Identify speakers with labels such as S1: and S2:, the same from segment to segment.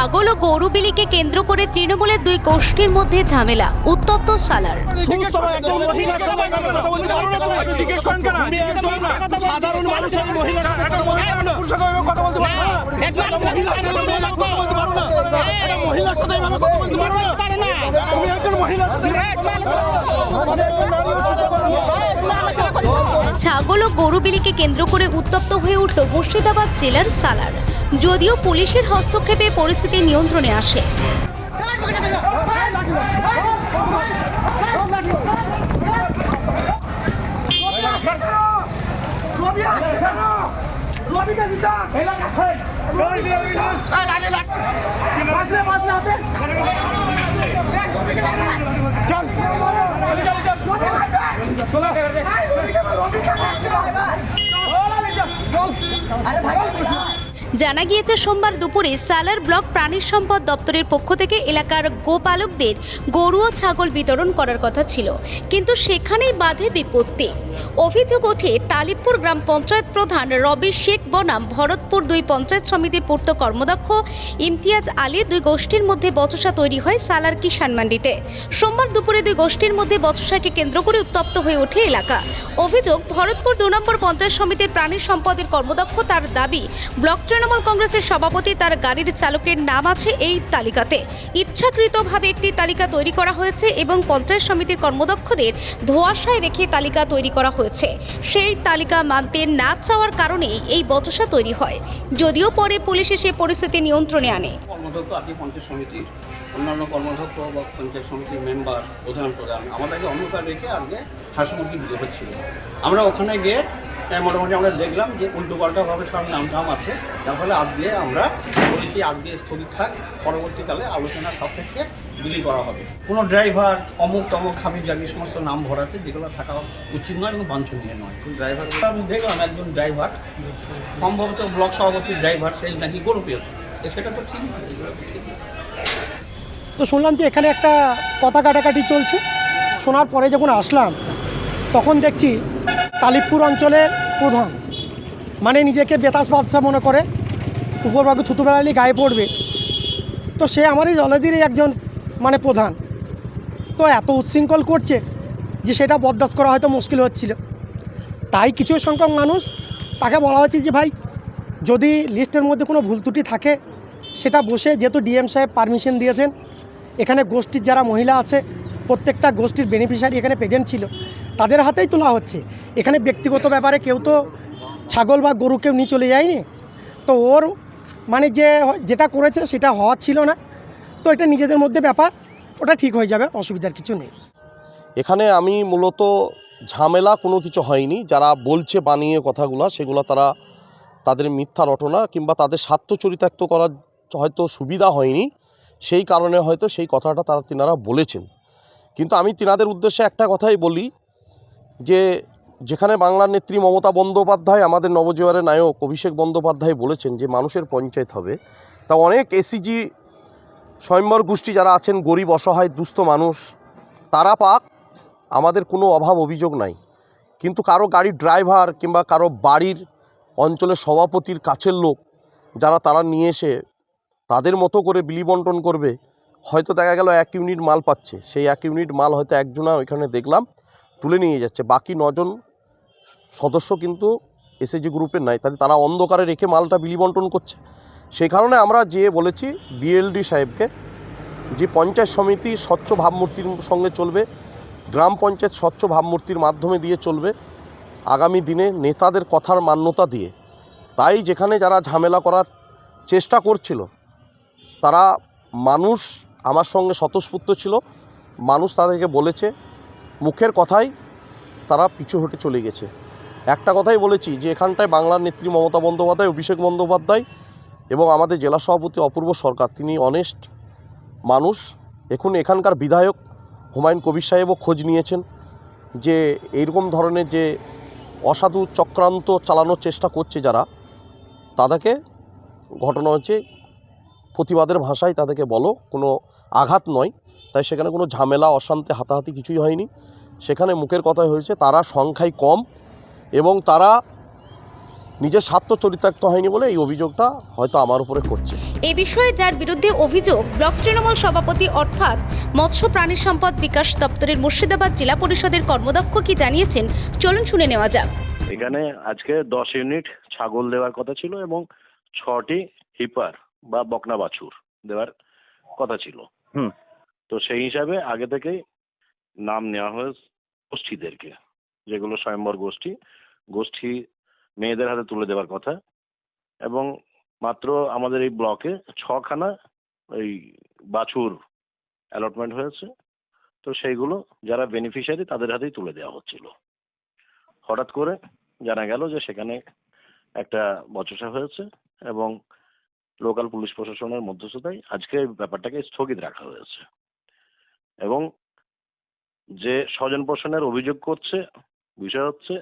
S1: ছাগল ও গরু বিলিকে কেন্দ্র করে তৃণমূলের দুই গোষ্ঠীর মধ্যে ঝামেলা উত্তপ্ত সালার।
S2: মহিলার সাথে এভাবে কথা বলতে পারো না তুমি একজন মহিলার সাথে
S1: ছাগল ও গরু বিলিকে কেন্দ্র করে উত্তপ্ত হয়ে উঠল মুর্শিদাবাদ জেলার সালার যদিও পুলিশের হস্তক্ষেপে পরিস্থিতি নিয়ন্ত্রণে আসে আরে ভাই জানা গিয়েছে, সোমবার দুপুরে সালার ব্লক প্রাণী সম্পদ দপ্তরের পক্ষ থেকে এলাকার গোপালকদের গরু ও ছাগল বিতরণ করার কথা ছিল, কিন্তু সেখানেই বাধে বিপত্তি। অভিযোগ ওঠে, তালিবপুর গ্রাম পঞ্চায়েত প্রধান রবি শেখ বনাম ভরতপুর দুই পঞ্চায়েত সমিতির পূর্ত কর্মদক্ষ ইমতিয়াজ আলীর দুই গোষ্ঠীর মধ্যে বচসা তৈরি হয় সালার কিষান মান্ডিতে সোমবার দুপুরে দুই গোষ্ঠীর মধ্যে বচসাকে কেন্দ্র করে উত্তপ্ত হয়ে ওঠে এলাকা। অভিযোগ, ভরতপুর দু নম্বর পঞ্চায়েত সমিতির প্রাণী সম্পদের কর্মদক্ষ তার দাবি, ব্লক তৃণমূল কংগ্রেসের সভাপতি তার গাড়ির চালকের নাম আছে এই তালিকাতে। ইচ্ছাকৃতভাবে একটি তালিকা তৈরি করা হয়েছে এবং পঞ্চায়েত সমিতির কর্মদক্ষদের ধোয়াশায় রেখে তালিকা তৈরি করা হয়েছে। সেই তালিকা মানতে না চাওয়ার কারণেই এই বচসা তৈরি হয়। যদিও পরে পুলিশ এসে পরিস্থিতি নিয়ন্ত্রণে আনে।
S3: অন্যান্য বা পঞ্চায়েত সমিতির মেম্বার প্রধান প্রধান আমাদেরকে অন্ধকার রেখে বিয়ে হচ্ছিল। আমরা ওখানে গিয়ে আহ, মোটামুটি আমরা দেখলাম যে উল্টো পাল্টাভাবে সব নাম টাম আছে। তার ফলে আজকে আমরা বলেছি আজকে স্থগিত থাক পরবর্তীকালে আলোচনা সাপেক্ষে বিলি করা হবে। কোনো ড্রাইভার অমুক তমুক হাবি জাবি সমস্ত নাম ভরাতে যেগুলো থাকা উচিত নয় এবং বাঞ্ছনীয় নয়। ড্রাইভার? আমি দেখলাম একজন ড্রাইভার সম্ভবত ব্লক সভাপতির ড্রাইভার সেই নাকি গরু পেয়েছে। সেটা তো ঠিক নয়। তো ঠিক
S4: তো শুনলাম যে এখানে একটা পতাকা কাটাকাটি চলছে। শোনার পরে যখন আসলাম তখন দেখছি কালিপুর অঞ্চলের প্রধান। মানে নিজেকে বেতাস বাদশাহ মনে করে। উপরবাবু থুতু বেড়ালি গায়ে পড়বে। তো সে আমারই জলদিরই একজন মানে প্রধান। তো এত উচ্ছৃঙ্খল করছে যে সেটা বরদাস্ত করা হয়তো মুশকিল হচ্ছিল। তাই কিছু সংখ্যক মানুষ তাকে বলা হচ্ছে যে, ভাই, যদি লিস্টের মধ্যে কোনো ভুল ত্রুটি থাকে, সেটা বসে যেহেতু ডিএম সাহেব পারমিশন দিয়েছেন, এখানে গোষ্ঠীর যারা মহিলা আছে, প্রত্যেকটা গোষ্ঠীর বেনিফিশিয়ারি এখানে প্রেজেন্ট ছিল তাদের হাতেই তোলা হচ্ছে। এখানে ব্যক্তিগত ব্যাপারে কেউ তো ছাগল বা গরু কেউ নিয়ে চলে যায়নি। তো ওর মানে যে যেটা করেছে সেটা হওয়ার ছিল না। তো এটা নিজেদের মধ্যে ব্যাপার, ওটা ঠিক হয়ে যাবে, অসুবিধার কিছু নেই।
S5: এখানে আমি মূলত ঝামেলা কোনো কিছু হয়নি। যারা বলছে, বানিয়ে কথাগুলো, সেগুলো তারা তাদের মিথ্যা রটনা কিংবা তাদের স্বার্থ চরিতার্থ করার হয়তো সুবিধা হয়নি। সেই কারণে হয়তো সেই কথাটা তারা তিনারা বলেছেন। কিন্তু আমি তিনাদের উদ্দেশ্যে একটা কথাই বলি যে যেখানে বাংলার নেত্রী মমতা বন্দ্যোপাধ্যায়, আমাদের নবজোয়ারের নায়ক অভিষেক বন্দ্যোপাধ্যায় বলেছেন যে মানুষের পঞ্চায়েত হবে, তা অনেক এসিজি স্বয়ম্বর গোষ্ঠী যারা আছেন, গরিব, অসহায়, দুস্থ মানুষ, তারা পাক, আমাদের কোনো অভাব অভিযোগ নাই। কিন্তু কারও গাড়ির ড্রাইভার কিংবা কারও বাড়ির অঞ্চলের সভাপতির কাছের লোক যারা তারা নিয়ে এসে তাদের মতো করে বিলি বন্টন করবে, হয়তো দেখা গেল এক ইউনিট মাল পাচ্ছে, সেই এক ইউনিট মাল হয়তো একজনা ওইখানে দেখলাম তুলে নিয়ে যাচ্ছে। বাকি নজন সদস্য কিন্তু এসএজি গ্রুপের নাই। তাহলে তারা অন্ধকারে রেখে মালটা বিলি বন্টন করছে। সেই কারণে আমরা যে বলেছি ডিএলডি সাহেবকে, যে পঞ্চায়েত সমিতি স্বচ্ছ ভাবমূর্তির সঙ্গে চলবে, গ্রাম পঞ্চায়েত স্বচ্ছ ভাবমূর্তির মাধ্যমে দিয়ে চলবে, আগামী দিনে নেতাদের কথার মান্যতা দিয়ে। তাই যেখানে যারা ঝামেলা করার চেষ্টা করছিল, তারা মানুষ আমার সঙ্গে স্বতঃস্ফূর্ত ছিল। মানুষ তাদেরকে বলেছে মুখের কথাই তারা পিছু হটে চলে গেছে। একটা কথাই বলেছি যে এখানটায় বাংলার নেত্রী মমতা বন্দ্যোপাধ্যায়, অভিষেক বন্দ্যোপাধ্যায় এবং আমাদের জেলা সভাপতি অপূর্ব সরকার, তিনি অনেস্ট মানুষ। এখন এখানকার বিধায়ক হুমায়ুন কবির সাহেবও খোঁজ নিয়েছেন যে এইরকম ধরনের যে অসাধু চক্রান্ত চালানোর চেষ্টা করছে যারা, তাদেরকে ঘটনা হচ্ছে প্রতিবাদের ভাষায় তাদেরকে বলো, কোনো আঘাত নয়। তাই সেখানে কোনো ঝামেলা অশান্তি হাতাহাতি কিছুই হয়নি। সেখানে মুখের কথাই হয়েছে তারা সংখ্যায় কম এবং তারা নিজের স্বার্থ চরিতার্থ হয়নি বলে এই অভিযোগটা হয়তো আমার উপরে করছে।
S1: এ বিষয়ে যার বিরুদ্ধে অভিযোগ ব্লক তৃণমূল সভাপতি অর্থাৎ মৎস্য প্রাণী সম্পদ বিকাশ দপ্তরের মুর্শিদাবাদ জেলা পরিষদের কর্মদক্ষ কি জানিয়েছেন চলুন শুনে নেওয়া যাক।
S6: এখানে আজকে দশ ইউনিট ছাগল দেওয়ার কথা ছিল এবং ছটি হিপার বা বকনা বাছুর দেওয়ার কথা ছিল।
S2: হুম।
S6: তো সেই হিসাবে আগে থেকেই নাম নেওয়া হয়েছে গোষ্ঠীদেরকে, যেগুলো স্বয়ম্বর গোষ্ঠী। গোষ্ঠী মেয়েদের হাতে তুলে দেওয়ার কথা। এবং মাত্র আমাদের এই ব্লকে ছখানা ওই বাছুর অ্যালটমেন্ট হয়েছে। তো সেইগুলো যারা বেনিফিশিয়ারি তাদের হাতেই তুলে দেওয়া হচ্ছিল। হঠাৎ করে জানা গেল যে সেখানে একটা বচসা হয়েছে এবং লোকাল পুলিশ প্রশাসনের মধ্যস্থতায় আজকে ব্যাপারটাকে স্থগিত রাখা হয়েছে। এবং যে স্বজন পোষণের অভিযোগ করছে, বিষয় হচ্ছে,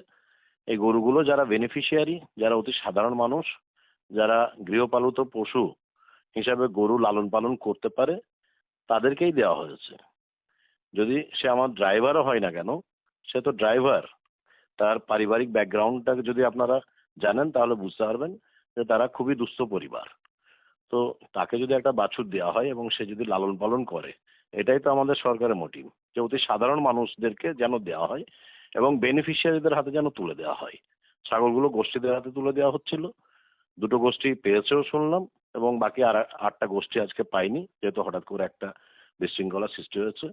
S6: এই গরুগুলো যারা বেনিফিশিয়ারি যারা অতি সাধারণ মানুষ, যারা গৃহপালিত পশু হিসাবে গরু লালন পালন করতে পারে, তাদেরকেই দেওয়া হয়েছে। যদি সে আমার ড্রাইভারও হয় না কেন, সে তো ড্রাইভার তার পারিবারিক ব্যাকগ্রাউন্ডটাকে যদি আপনারা জানেন, তাহলে বুঝতে পারবেন যে তারা খুবই দুস্থ পরিবার। তো তাকে যদি একটা বাছুর দেওয়া হয় এবং সে যদি লালন পালন করে এটাই তো আমাদের সরকারের মোটিভ যে অতি সাধারণ মানুষদেরকে যেন দেওয়া হয় এবং বেনিফিশিয়ারিদের হাতে যেন তুলে দেওয়া হয়। ছাগলগুলো গোষ্ঠীদের হাতে তুলে দেওয়া হচ্ছিল। দুটো গোষ্ঠী পেয়েছেও শুনলাম এবং বাকি আর আটটা গোষ্ঠী আজকে পাইনি, যেহেতু হঠাৎ করে একটা বিশৃঙ্খলা সৃষ্টি হয়েছে।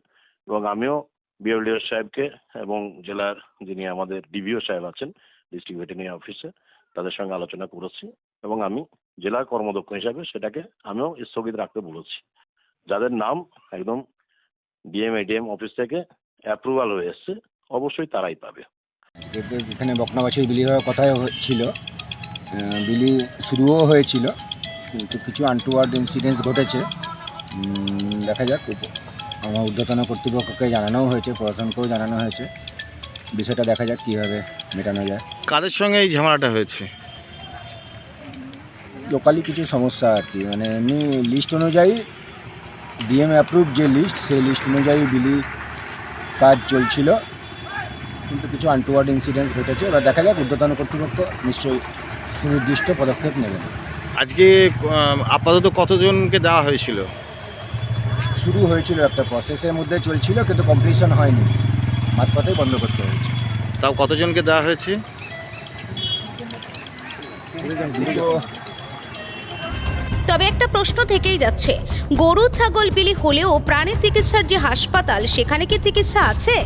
S6: এবং আমিও বিএলডিও সাহেবকে এবং জেলার যিনি আমাদের ডিভিও সাহেব আছেন ডিস্ট্রিক্ট ভেটেরিনারি অফিসে তাদের সঙ্গে আলোচনা করেছি এবং আমি জেলার কর্মদক্ষ হিসাবে সেটাকে আমিও স্থগিত রাখতে বলেছি। যাদের নাম একদম ডিএম এডিএম অফিস থেকে অ্যাপ্রুভাল হয়ে এসছে অবশ্যই তারাই পাবে।
S7: যেহেতু এখানে বকনা বাছুর বিলি হওয়ার কথাই ছিল বিলি শুরুও হয়েছিল কিন্তু কিছু আনটুয়ার্ড ইনসিডেন্টস ঘটেছে। দেখা যাক আমার ঊর্ধ্বতন কর্তৃপক্ষকে জানানোও হয়েছে প্রশাসনকেও জানানো হয়েছে। বিষয়টা দেখা যাক কীভাবে মেটানো যায়।
S2: কাদের সঙ্গে এই ঝামেলাটা হয়েছে?
S7: লোকালি কিছু সমস্যা আর কি মানে এমনি লিস্ট অনুযায়ী ডিএম অ্যাপ্রুভ যে লিস্ট সেই লিস্ট অনুযায়ী বিলি কাজ চলছিল। কিন্তু কিছু আনটুয়ার্ড ইনসিডেন্টস ঘটেছে। এবার দেখা যাক ঊর্ধ্বতন কর্তৃপক্ষ নিশ্চয়ই সুনির্দিষ্ট পদক্ষেপ নেবেন।
S2: আজকে আপাতত কতজনকে দেওয়া হয়েছিল?
S7: শুরু হয়েছিল একটা প্রসেসের মধ্যে চলছিল কিন্তু কমপ্লিশন হয়নি। মাঝপথেই বন্ধ করতে হয়েছে।
S2: তাও কতজনকে দেওয়া হয়েছে?
S1: তবে একটা প্রশ্ন থেকেই যাচ্ছে। গরু, ছাগল, বিলি হলেও প্রাণী চিকিৎসার যে হাসপাতাল, সেখানে কি চিকিৎসা আছে?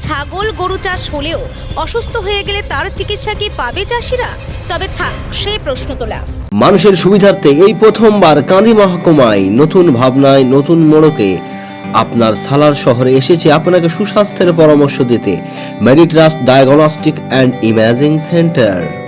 S1: ছাগল, গরু চাষ হলেও অসুস্থ হয়ে গেলে তার চিকিৎসা কি পাবে চাষিরা? তবে থাক সেই প্রশ্ন তোলা।
S8: মানুষের সুবিধার্থে এই প্রথমবার কাঁদি মহকুমায় নতুন ভাবনায় নতুন মোড়কে আপনার সালার শহরে এসেছে আপনাকে সুস্বাস্থ্যের পরামর্শ দিতে। Meditrust diagnostic and imaging centre